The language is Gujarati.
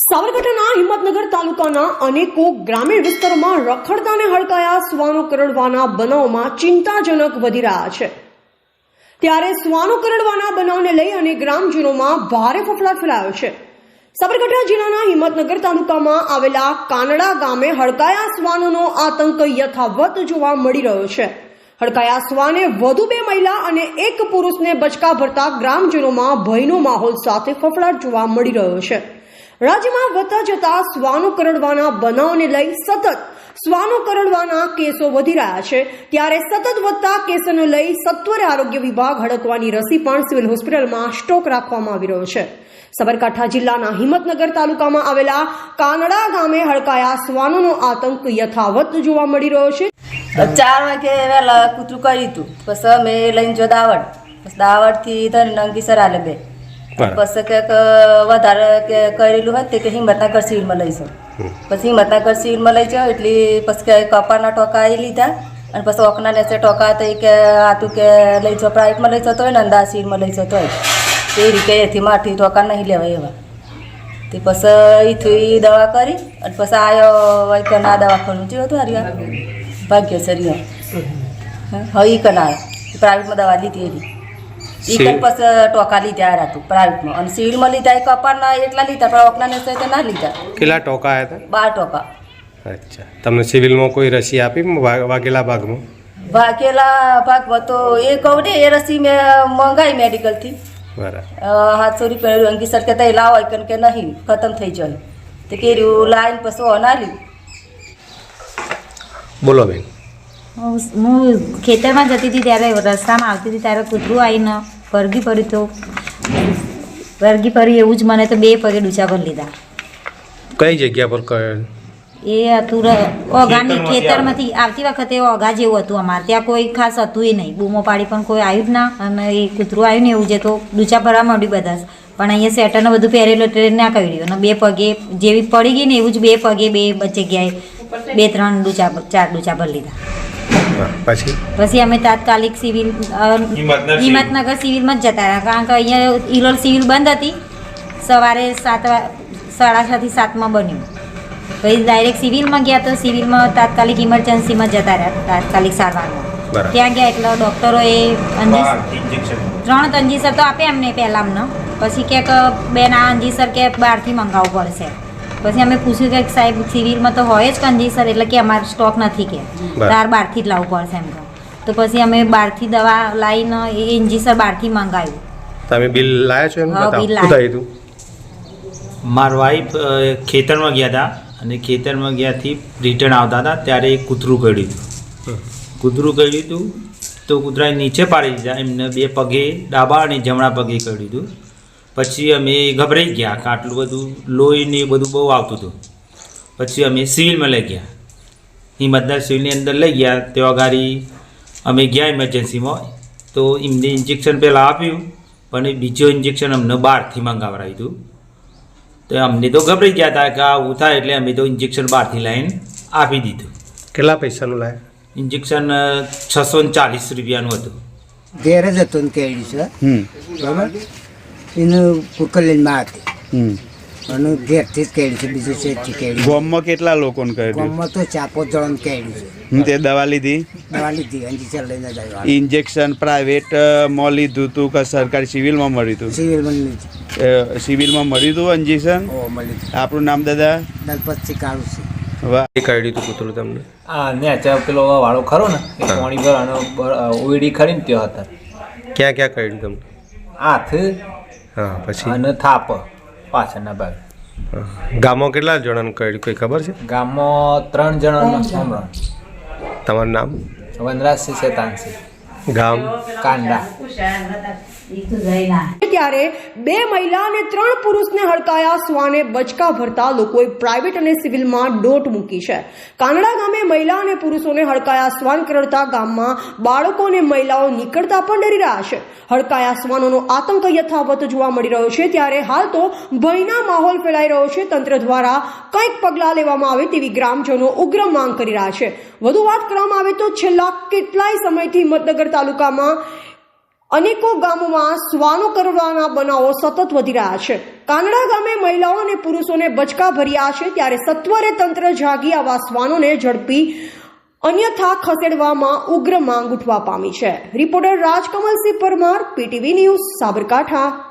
સાબરકાંઠાના હિંમતનગર તાલુકાના અનેકો ગ્રામીણ વિસ્તારોમાં રખડતા અને હડકાયા શ્વાનો કરડવાના બનાવમાં ચિંતાજનક વધી રહ્યા છે. ત્યારે શ્વાનો કરડવાના બનાવને લઈ અને ગ્રામજનોમાં ભારે ફફડાટ ફેલાયો છે. સાબરકાંઠા જિલ્લાના હિંમતનગર તાલુકામાં આવેલા કાનડા ગામે હડકાયા શ્વાનોનો આતંક યથાવત જોવા મળી રહ્યો છે. હડકાયા શ્વાને વધુ બે મહિલા અને એક પુરુષને બચકા ભરતા ગ્રામજનોમાં ભયનો માહોલ સાથે ફફડાટ જોવા મળી રહ્યો છે. રાજ્યમાં વધતા જતા શ્વાનો કરડવાના બનાવને લઈ સતત શ્વાનો કરડવાના કેસો વધી રહ્યા છે. ત્યારે સતત વધતા કેસોને લઈ સત્વરે આરોગ્ય વિભાગ હડકવાની રસી પણ સિવિલ હોસ્પિટલમાં સ્ટોક રાખવામાં આવી રહ્યો છે. સાબરકાંઠા જિલ્લાના હિંમતનગર તાલુકામાં આવેલા કાનડા ગામે હડકાયા શ્વાનોનો આતંક યથાવત જોવા મળી રહ્યો છે. ચાર વાગે વહેલા કૂતરું કર્યું હતું. પછી અમે લઈને જો દાવડ. દાવડથી ધન નંગીસર આલે બે. પછી કંઈક વધારે કે કરેલું હોય તે કે હિંમતનગર સિવિલમાં જાઉં. પછી હિંમતનગર સિવિલમાં લઈ જાઓ એટલે પછી કે કપાના ટોકા એ લીધા અને પછી ઓકના નેચે ટોકા તો કે આતું કે લઈ જાઓ પ્રાઇવેટમાં લઈ જતો હોય ને અંદાજ સિવિલમાં લઈ જતો હોય. તે રીતે એથી માઠી ટોકા નહીં લેવાય એવા. તે પછી અહીંથી દવા કરી અને પછી આવ્યો હોય કે ના દવાખાનું. જેવું હતું હરિયા ભાગ્યસરી હવે ઈ કના પ્રાઇવેટમાં દવા લીધી એવી ઈ પછી ટોકા લીધા આ હતું પ્રાઇવેટમાં. અને સિવિલમાં લીધા એ કપારના એટલા લીધા પણ ઓકના નેસે તે ના લીધા. કેટલા ટોકા આવ્યા બાર ટોકા. અચ્છા. તમને સિવિલમાં કોઈ રસી આપી વાઘેલા ભાગમાં? વાઘેલા ભાગમાં તો એ કહું ને એ રસી મેં મંગાવી મેડિકલથી. બરાબર. સાતસો રૂપિયા અંગીસર કે તઈ લાવો કેમ કે નહીં ખતમ થઈ જાય. તે કેર્યું લાઈન પછી ઓનાલી બોલો બેન. હું હું ખેતરમાં જતી હતી ત્યારે રસ્તામાં આવતી હતી ત્યારે કૂતરું આવીને વરગી પરી તો વરગી પરી એવું જ મને તો બે પગે ડૂચા પર લીધા. કઈ જગ્યા પર કયો એ હતું ઓઘાની ખેતરમાંથી આવતી વખતે ઓઘા જેવું હતું અમારે. ત્યાં કોઈ ખાસ હતું નહીં. બૂમો પાડી પણ કોઈ આવ્યું જ ના અને એ કૂતરું આવ્યું ને એવું છે તો ડૂચા ભરવા માંડ્યું બધા. પણ અહીંયા સેટરને બધું પહેરેલું એટલે ના કર્યું અને બે પગે જેવી પડી ગઈ ને એવું જ બે પગે બે જગ્યાએ બે ત્રણ ડૂચા ચાર ડૂચા ભરી લીધા. પછી? પછી અમે તાત્કાલિક સિવિલ હિંમતનગર સિવિલમાં જ જતા રહ્યા. કારણ કે અહીંયા ઇલોલ સિવિલ બંધ હતી. સવારે સાત સાડા છથી સાતમાં બન્યું. પછી ડાયરેક્ટ સિવિલમાં ગયા તો સિવિલમાં તાત્કાલિક ઇમરજન્સીમાં જતા રહ્યા તાત્કાલિક સારવારમાં. ત્યાં ગયા એટલે ડૉક્ટરોએ ત્રણ અંજીસર તો આપે એમને પહેલાં અમને પછી ક્યાંક કે બેન આ અંજીસર કે બહારથી મંગાવવું પડશે. પછી અમે પૂછ્યું કે સાહેબ સિવિલમાં તો હોય જ કન્ડિશન એટલે કે અમારે સ્ટોક નથી કે. તાર બહારથી જ લાવવું પડશે એમ. તો પછી અમે બહારથી દવા લાવીને એ ઇન્જીસર બહારથી મંગાવ્યું. તમે બિલ લાયા છો એનું બતાવો. હતું? વાઈફ ખેતરમાં ગયા હતા અને ખેતરમાં ગયાથી રિટર્ન આવતા હતા ત્યારે એક કૂતરું કર્યું હતું. કૂતરું કર્યું હતું તો કૂતરાએ નીચે પાડી દીધા. એમને બે પગે ડાબા અને જમણા પગે કર્યું હતું. પછી અમે ગભરાઈ ગયા કે આટલું બધું લોહી ને બધું બહુ આવતું હતું. પછી અમે સિવિલમાં લઈ ગયા. હિંમતદાર સિવિલની અંદર લઈ ગયા ત્યાં ગાડી અમે ગયા ઇમરજન્સીમાં તો એમને ઇન્જેક્શન પહેલાં આપ્યું પણ એ બીજો ઇન્જેક્શન અમને બહારથી મંગાવડાવ્યું હતું. તો અમને તો ગભરાઈ ગયા હતા કે આવું થાય એટલે અમે તો ઇન્જેક્શન બહારથી લાવીને આપી દીધું. કેટલા પૈસાનું લાયા? ઇન્જેક્શન છસો ને ચાલીસ રૂપિયાનું હતું. ઘેર જ હતું છે બરાબર? એનું કુકલીનમાં હતી અને ઘેરથી જ કેળી છે બીજું છે જ ગોમમાં કેટલા લોકોને કર્યું ગામમાં તો ચાપો જણ કેળી છે. તે દવા લીધી? દવા લીધી અંજી લઈને જ ઇન્જેક્શન પ્રાઇવેટમાં લીધું હતું કે સરકારી સિવિલમાં મળ્યું હતું સિવિલમાં લીધું. સિવિલમાં મળ્યું હતું ઇન્જેક્શન ઓ આપણું નામ દાદા? દલપતથી કાળુ છે. વાહ. એ કર્યું હતું કૂતરું તમને. આ નેચર પેલો વાળો ખરો ને એ પાણી ભરવાનો ઓઈડી ખરી ત્યાં હતા. ક્યાં ક્યાં કર્યું તમને? હાથ હા પછી? અને થાપ પાછળના ભાગ. ગામો કેટલા જણાનું કર્યું કોઈ ખબર છે? ગામમાં ત્રણ જણાનું હમણાં. તમારું નામ? વનરાજસિંહ શેતાનસિંહ. ગામ? કાંડા. ત્યારે બે મહિલા અને ત્રણ પુરુષને હડકાયા શ્વાને બચકા ભરતા લોકોએ પ્રાઇવેટ અને સિવિલમાં ડોટ મૂકી છે. કાનડા ગામે મહિલા અને પુરુષોને હડકાયા શ્વાન કરડતા ગામમાં બાળકો અને મહિલાઓ નીકળતા પણ ડરી રહ્યા છે. હડકાયા શ્વાનોનો આતંક યથાવત જોવા મળી રહ્યો છે. ત્યારે હાલ તો ભયના માહોલ ફેલાઈ રહ્યો છે. તંત્ર દ્વારા કંઈક પગલાં લેવામાં આવે તેવી ગ્રામજનો ઉગ્ર માંગ કરી રહ્યા છે. વધુ વાત કરવામાં આવે તો છેલ્લા કેટલાય સમયથી હિંમતનગર તાલુકામાં અનેકો ગામોમાં શ્વાનો કરવાના બનાવો સતત વધી રહ્યા છે. કાનડા ગામે મહિલાઓ અને પુરુષોને બચકા ભર્યા છે ત્યારે સત્વરે તંત્ર જાગી આવા શ્વાનોને ઝડપી અન્યથા ખસેડવામાં ઉગ્ર માંગ ઉઠવા પામી છે. Reporter Rajkamalsinh Parmar, PTV news, Sabarkantha.